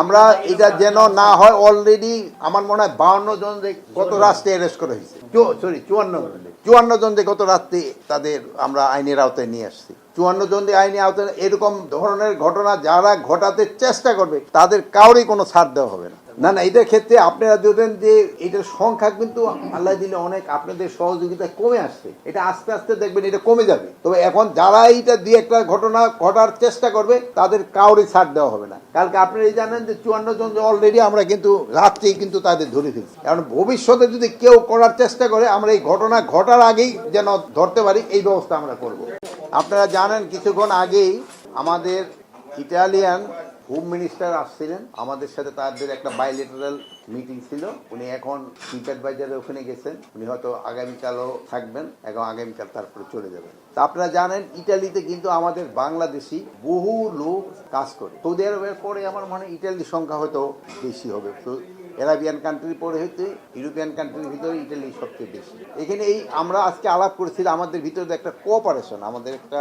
আমরা এটা যেন না হয় অলরেডি আমার মনে হয় বাউন্ন জন যে গত রাষ্ট্রে অ্যারেস্ট করা হয়েছে। সরি চুয়ান্ন চুয়ান্ন জন যে গত রাত্রে তাদের আমরা আইনের আওতায় নিয়ে আসছি। চুয়ান্ন জন যে আইনের আওতায়, এরকম ধরনের ঘটনা যারা ঘটাতে চেষ্টা করবে, তাদের কাউরই কোনো ছাড় দেওয়া হবে না। না না এটার ক্ষেত্রে আপনারা দেখবেন যে এটার সংখ্যা কিন্তু আল্লাহ দিলে অনেক, আপনাদের সহযোগিতা কমে আসছে। এটা আস্তে আস্তে দেখবেন এটা কমে যাবে। তবে এখন যারা এইটা দিয়ে একটা ঘটনা ঘটার চেষ্টা করবে, তাদের কাউরই ছাড় দেওয়া হবে না। কালকে আপনারা জানেন যে চুয়ান্ন জন অলরেডি আমরা কিন্তু রাত্রেই কিন্তু তাদের ধরে ফেলছি। কারণ ভবিষ্যতে যদি কেউ করার চেষ্টা করে, আমরা এই ঘটনা ঘটার আগেই যেন ধরতে পারি, এই ব্যবস্থা আমরা করব। আপনারা জানেন, কিছুক্ষণ আগেই আমাদের ইটালিয়ান হোম মিনিস্টার আসছিলেন। আমাদের সাথে তাদের একটা বাইলেটারাল মিটিং ছিল। উনি এখন চিফ অ্যাডভাইজারের ওখানে গেছেন। উনি হয়তো আগামীকালও থাকবেন এবং আগামীকাল তারপরে চলে যাবেন। তা আপনারা জানেন, ইটালিতে কিন্তু আমাদের বাংলাদেশি বহু লোক কাজ করে। সৌদি আরবের পরে আমার মনে হয় ইটালির সংখ্যা হয়তো বেশি হবে। তো এরাবিয়ান কান্ট্রির পরে হইতে ইউরোপিয়ান কান্ট্রির ভিতরে ইটালি সবচেয়ে বেশি। এখানে এই আমরা আজকে আলাপ করেছিলাম, আমাদের ভিতরে একটা কোঅপারেশন আমাদের একটা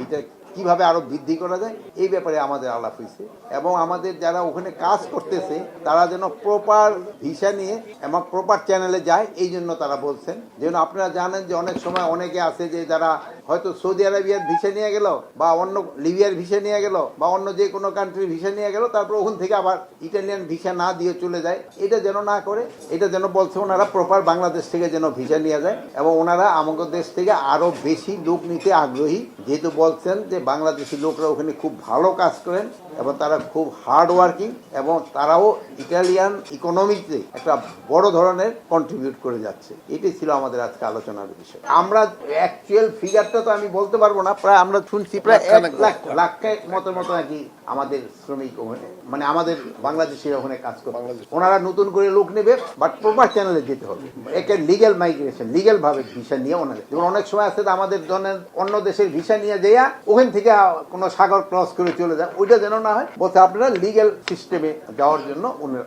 এইটা কীভাবে আরও বৃদ্ধি করা যায়, এই ব্যাপারে আমাদের আলাপ হয়েছে। এবং আমাদের যারা ওখানে কাজ করতেছে, তারা যেন প্রপার ভিসা নিয়ে এবং প্রপার চ্যানেলে যায়, এই জন্য তারা বলছেন। যেন আপনারা জানেন যে অনেক সময় অনেকে আছে যে যারা হয়তো সৌদি আরবিয়ার ভিসা নিয়ে গেল বা অন্য লিবিয়ার ভিসা নিয়ে গেল বা অন্য যে কোনো কান্ট্রির ভিসা নিয়ে গেল, তারপর ওখান থেকে আবার ইটালিয়ান ভিসা না দিয়ে চলে যায়। এটা যেন না করে, এটা যেন বলছে ওনারা প্রপার বাংলাদেশ থেকে যেন ভিসা নিয়ে যায়। এবং ওনারা আমাদের দেশ থেকে আরও বেশি লোক নিতে আগ্রহী। যেহেতু বলছেন যে বাংলাদেশি লোকরা ওখানে খুব ভালো কাজ করেন এবং তারা খুব হার্ড ওয়ার্কিং এবং তারাও ইটালিয়ান ইকোনমিতে একটা বড় ধরনের কন্ট্রিবিউট করে যাচ্ছে। এটাই ছিল আমাদের আজকে আলোচনার বিষয়। আমরা অ্যাকচুয়াল ফিগারটা তো আমি বলতে পারব না প্রায় আমরা শুনছি প্রায় এক লাখ লাখের মতো মতো নাকি আমাদের শ্রমিক ওখানে মানে আমাদের বাংলাদেশের ওখানে কাজ করে। ওনারা নতুন করে লোক নেবে বাট প্রপার চ্যানেলে যেতে হবে। একে লিগেল মাইগ্রেশন লিগেল ভাবে ভিসা নিয়ে ওনাদের। যেমন অনেক সময় আছে আমাদের জনের অন্য দেশের ভিসা নিয়ে যেয়া ওখান থেকে কোনো সাগর ক্রস করে চলে যায়, ওইটা যেন না হয় বলতে আপনারা লিগেল সিস্টেমে যাওয়ার জন্য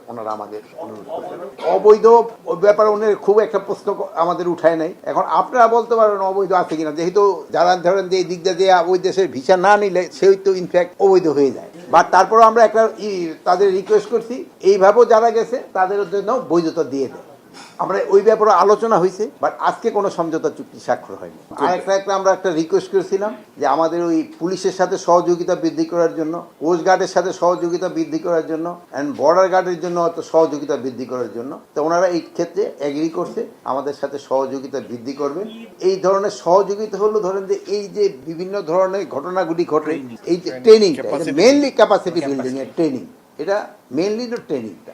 ওনারা আমাদের অনুরোধ অবৈধ ব্যাপারে উনি খুব একটা প্রশ্ন আমাদের উঠায় নাই। এখন আপনারা বলতে পারেন অবৈধ আছে কিনা, যেহেতু যারা ধরেন যে এই দিক দিয়ে যে ওই দেশের ভিসা না নিলে সেই তো ইনফ্যাক্ট অবৈধ হয়ে যায়। বা তারপরও আমরা একটা তাদের রিকোয়েস্ট করছি, এইভাবেও যারা গেছে, তাদের জন্য বৈধতা দিয়ে দেয়। আমরা ওই ব্যাপারে আলোচনা হয়েছে বাট আজকে কোনো সমঝোতা চুক্তি স্বাক্ষর হয়নি। আর একটা একটা আমরা একটা রিকোয়েস্ট করেছিলাম যে আমাদের ওই পুলিশের সাথে সহযোগিতা বৃদ্ধি করার জন্য কোস্ট গার্ডের সাথে সহযোগিতা বৃদ্ধি করার জন্য অ্যান্ড বর্ডার গার্ডের জন্য হয়তো সহযোগিতা বৃদ্ধি করার জন্য। তো ওনারা এই ক্ষেত্রে এগ্রি করছে আমাদের সাথে সহযোগিতা বৃদ্ধি করবেন এই ধরনের সহযোগিতা হলো ধরেন যে এই যে বিভিন্ন ধরনের ঘটনাগুলি ঘটে এই যে ট্রেনিংটা মেনলি ক্যাপাসিটি বিল্ডিং এর ট্রেনিং এটা মেনলি তো ট্রেনিংটা